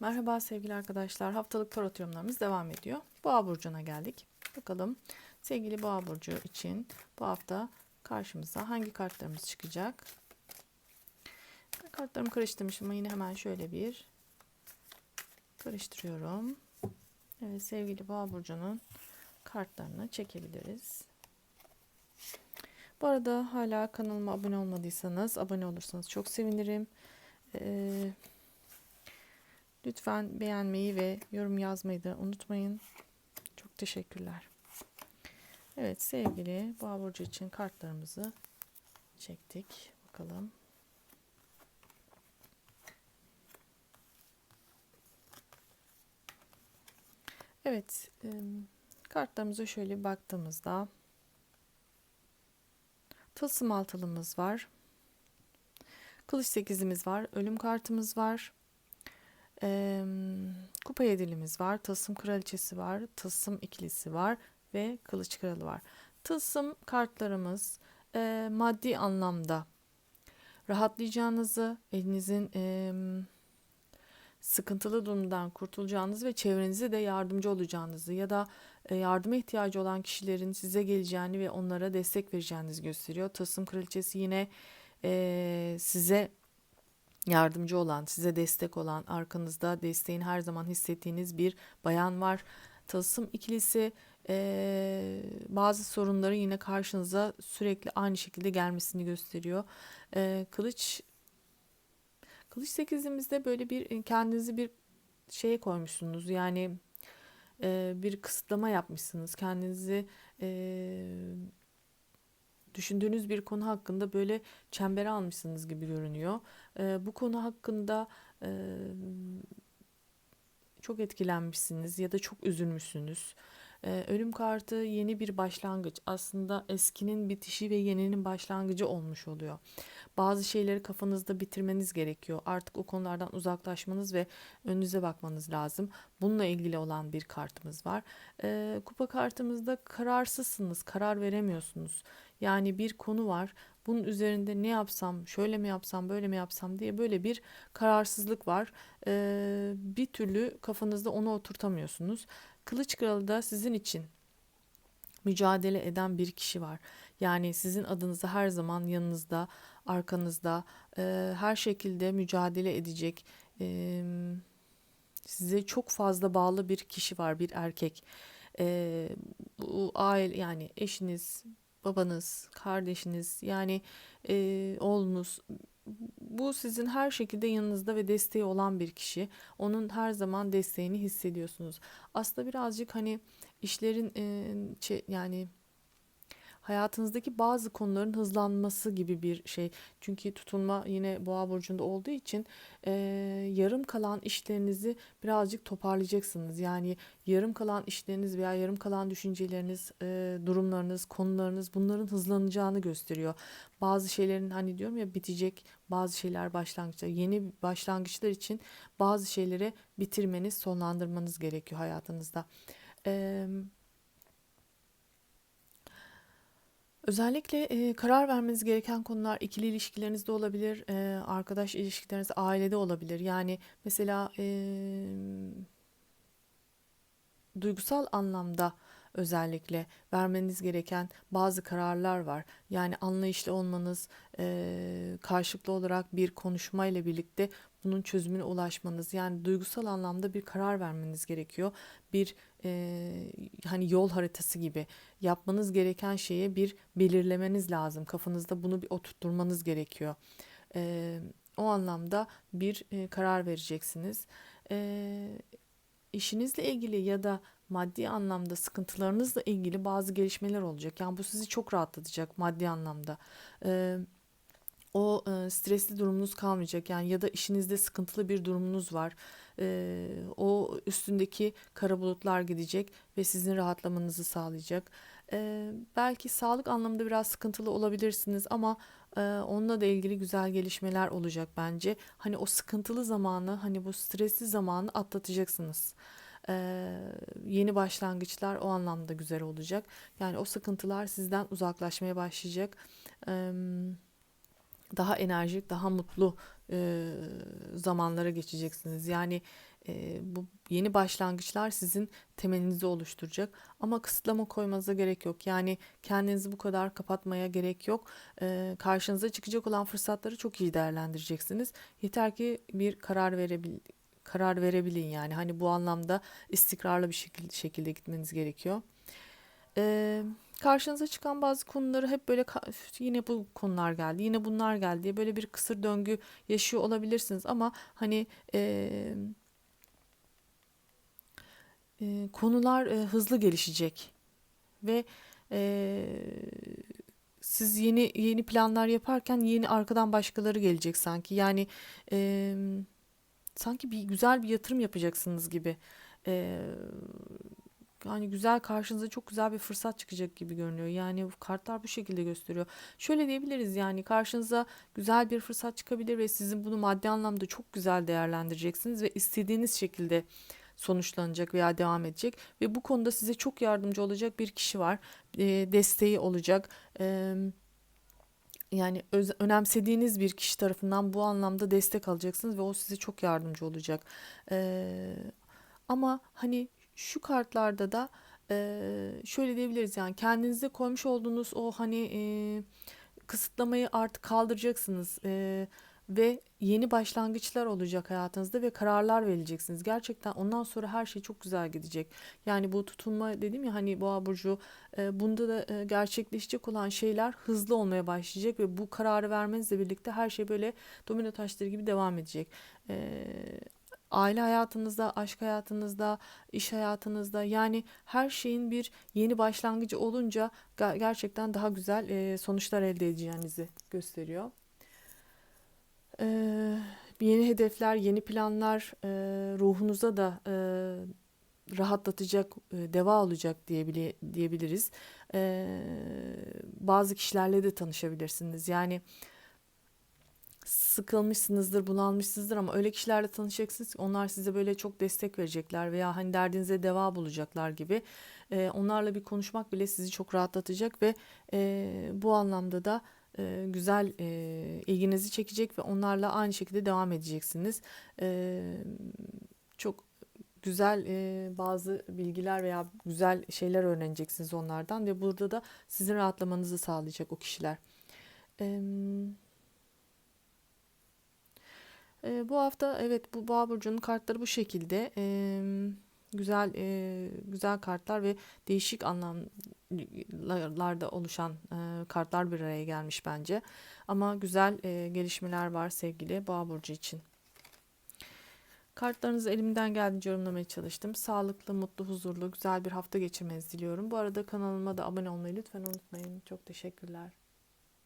Merhaba sevgili arkadaşlar. Haftalık tarot yorumlarımız devam ediyor. Boğa burcuna geldik. Bakalım sevgili Boğa burcu için bu hafta karşımıza hangi kartlarımız çıkacak? Ben kartlarımı karıştırmışım ama yine hemen şöyle bir karıştırıyorum. Evet sevgili Boğa burcunun kartlarını çekebiliriz. Bu arada hala kanalıma abone olmadıysanız abone olursanız çok sevinirim. Ee, Lütfen beğenmeyi ve yorum yazmayı da unutmayın. Çok teşekkürler. Evet sevgili Boğa Burcu için kartlarımızı çektik. Bakalım. Evet kartlarımıza şöyle baktığımızda tılsım altılımız var. Kılıç sekizimiz var. Ölüm kartımız var. E, kupa yedilimiz var. Tılsım kraliçesi var. Tılsım ikilisi var. Ve kılıç kralı var. Tılsım kartlarımız e, maddi anlamda rahatlayacağınızı, elinizin e, sıkıntılı durumdan kurtulacağınızı ve çevrenize de yardımcı olacağınızı ya da e, yardıma ihtiyacı olan kişilerin size geleceğini ve onlara destek vereceğinizi gösteriyor. Tılsım kraliçesi yine e, size yardımcı olan, size destek olan, arkanızda desteğin her zaman hissettiğiniz bir bayan var. Tılsım ikilisi e, bazı sorunları yine karşınıza sürekli aynı şekilde gelmesini gösteriyor. E, kılıç Kılıç sekizimizde böyle bir kendinizi bir şeye koymuşsunuz. Yani e, bir kısıtlama yapmışsınız. Kendinizi e, düşündüğünüz bir konu hakkında böyle çembere almışsınız gibi görünüyor. E, bu konu hakkında e, çok etkilenmişsiniz ya da çok üzülmüşsünüz. Ee, ölüm kartı yeni bir başlangıç. Aslında eskinin bitişi ve yeninin başlangıcı olmuş oluyor. Bazı şeyleri kafanızda bitirmeniz gerekiyor. Artık o konulardan uzaklaşmanız ve önünüze bakmanız lazım. Bununla ilgili olan bir kartımız var. Ee, kupa kartımızda kararsızsınız, karar veremiyorsunuz. Yani bir konu var. Bunun üzerinde ne yapsam, şöyle mi yapsam, böyle mi yapsam diye böyle bir kararsızlık var. Ee, bir türlü kafanızda onu oturtamıyorsunuz. Kılıç Kralı da sizin için mücadele eden bir kişi var. Yani sizin adınıza her zaman yanınızda, arkanızda, e, her şekilde mücadele edecek, e, size çok fazla bağlı bir kişi var, bir erkek. E, bu aile yani eşiniz, babanız, kardeşiniz, yani e, oğlunuz bu sizin her şekilde yanınızda ve desteği olan bir kişi. Onun her zaman desteğini hissediyorsunuz. Aslında birazcık hani işlerin e, yani hayatınızdaki bazı konuların hızlanması gibi bir şey. Çünkü tutunma yine boğa burcunda olduğu için e, yarım kalan işlerinizi birazcık toparlayacaksınız. Yani yarım kalan işleriniz veya yarım kalan düşünceleriniz, e, durumlarınız, konularınız bunların hızlanacağını gösteriyor. Bazı şeylerin hani diyorum ya bitecek, bazı şeyler başlangıçta. Yeni başlangıçlar için bazı şeyleri bitirmeniz, sonlandırmanız gerekiyor hayatınızda. Eee Özellikle e, karar vermeniz gereken konular ikili ilişkilerinizde olabilir, e, arkadaş ilişkileriniz, ailede olabilir. Yani mesela e, duygusal anlamda özellikle vermeniz gereken bazı kararlar var. Yani anlayışlı olmanız, e, karşılıklı olarak bir konuşma ile birlikte bunun çözümüne ulaşmanız. Yani duygusal anlamda bir karar vermeniz gerekiyor. Bir e, hani yol haritası gibi yapmanız gereken şeye bir belirlemeniz lazım. Kafanızda bunu bir oturtturmanız gerekiyor. E, o anlamda bir e, karar vereceksiniz. E, işinizle ilgili ya da maddi anlamda sıkıntılarınızla ilgili bazı gelişmeler olacak. Yani bu sizi çok rahatlatacak maddi anlamda. Ee, o e, stresli durumunuz kalmayacak. Yani ya da işinizde sıkıntılı bir durumunuz var. Ee, o üstündeki kara bulutlar gidecek ve sizin rahatlamanızı sağlayacak. Ee, belki sağlık anlamında biraz sıkıntılı olabilirsiniz ama e, onunla da ilgili güzel gelişmeler olacak bence. Hani o sıkıntılı zamanı, hani bu stresli zamanı atlatacaksınız. Ee, yeni başlangıçlar o anlamda güzel olacak. Yani o sıkıntılar sizden uzaklaşmaya başlayacak. Ee, daha enerjik, daha mutlu e, zamanlara geçeceksiniz. Yani e, bu yeni başlangıçlar sizin temelinizi oluşturacak. Ama kısıtlama koymanıza gerek yok. Yani kendinizi bu kadar kapatmaya gerek yok. E, karşınıza çıkacak olan fırsatları çok iyi değerlendireceksiniz. Yeter ki bir karar verebil karar verebilin yani. Hani bu anlamda istikrarlı bir şekilde, şekilde gitmeniz gerekiyor. Ee, karşınıza çıkan bazı konuları hep böyle ka- "Üf, yine bu konular geldi, yine bunlar geldi diye böyle bir kısır döngü yaşıyor olabilirsiniz ama hani e, e, konular e, hızlı gelişecek ve e, siz yeni yeni planlar yaparken yeni arkadan başkaları gelecek sanki. Yani e, sanki bir güzel bir yatırım yapacaksınız gibi. E, yani güzel karşınıza çok güzel bir fırsat çıkacak gibi görünüyor. Yani kartlar bu şekilde gösteriyor. Şöyle diyebiliriz yani karşınıza güzel bir fırsat çıkabilir ve sizin bunu maddi anlamda çok güzel değerlendireceksiniz ve istediğiniz şekilde sonuçlanacak veya devam edecek ve bu konuda size çok yardımcı olacak bir kişi var. E, desteği olacak. E, yani öz- önemsediğiniz bir kişi tarafından bu anlamda destek alacaksınız ve o size çok yardımcı olacak. E, ama hani şu kartlarda da e, şöyle diyebiliriz yani kendinize koymuş olduğunuz o hani e, kısıtlamayı artık kaldıracaksınız e, ve yeni başlangıçlar olacak hayatınızda ve kararlar vereceksiniz. Gerçekten ondan sonra her şey çok güzel gidecek. Yani bu tutunma dedim ya hani Boğa burcu e, bunda da e, gerçekleşecek olan şeyler hızlı olmaya başlayacak ve bu kararı vermenizle birlikte her şey böyle domino taşları gibi devam edecek. E, aile hayatınızda, aşk hayatınızda, iş hayatınızda yani her şeyin bir yeni başlangıcı olunca gerçekten daha güzel sonuçlar elde edeceğinizi gösteriyor. Yeni hedefler, yeni planlar ruhunuza da rahatlatacak, deva olacak diyebili, diyebiliriz. Bazı kişilerle de tanışabilirsiniz. Yani sıkılmışsınızdır, bunalmışsınızdır ama öyle kişilerle tanışacaksınız ki onlar size böyle çok destek verecekler veya hani derdinize deva bulacaklar gibi. Ee, onlarla bir konuşmak bile sizi çok rahatlatacak ve e, bu anlamda da e, güzel e, ilginizi çekecek ve onlarla aynı şekilde devam edeceksiniz. E, çok güzel e, bazı bilgiler veya güzel şeyler öğreneceksiniz onlardan ve burada da sizin rahatlamanızı sağlayacak o kişiler. Em, e, bu hafta evet bu Boğa burcunun kartları bu şekilde. Em, güzel e, güzel kartlar ve değişik anlamlarda oluşan e, kartlar bir araya gelmiş bence. Ama güzel e, gelişmeler var sevgili Boğa burcu için. Kartlarınızı elimden geldiğince yorumlamaya çalıştım. Sağlıklı, mutlu, huzurlu, güzel bir hafta geçirmenizi diliyorum. Bu arada kanalıma da abone olmayı lütfen unutmayın. Çok teşekkürler.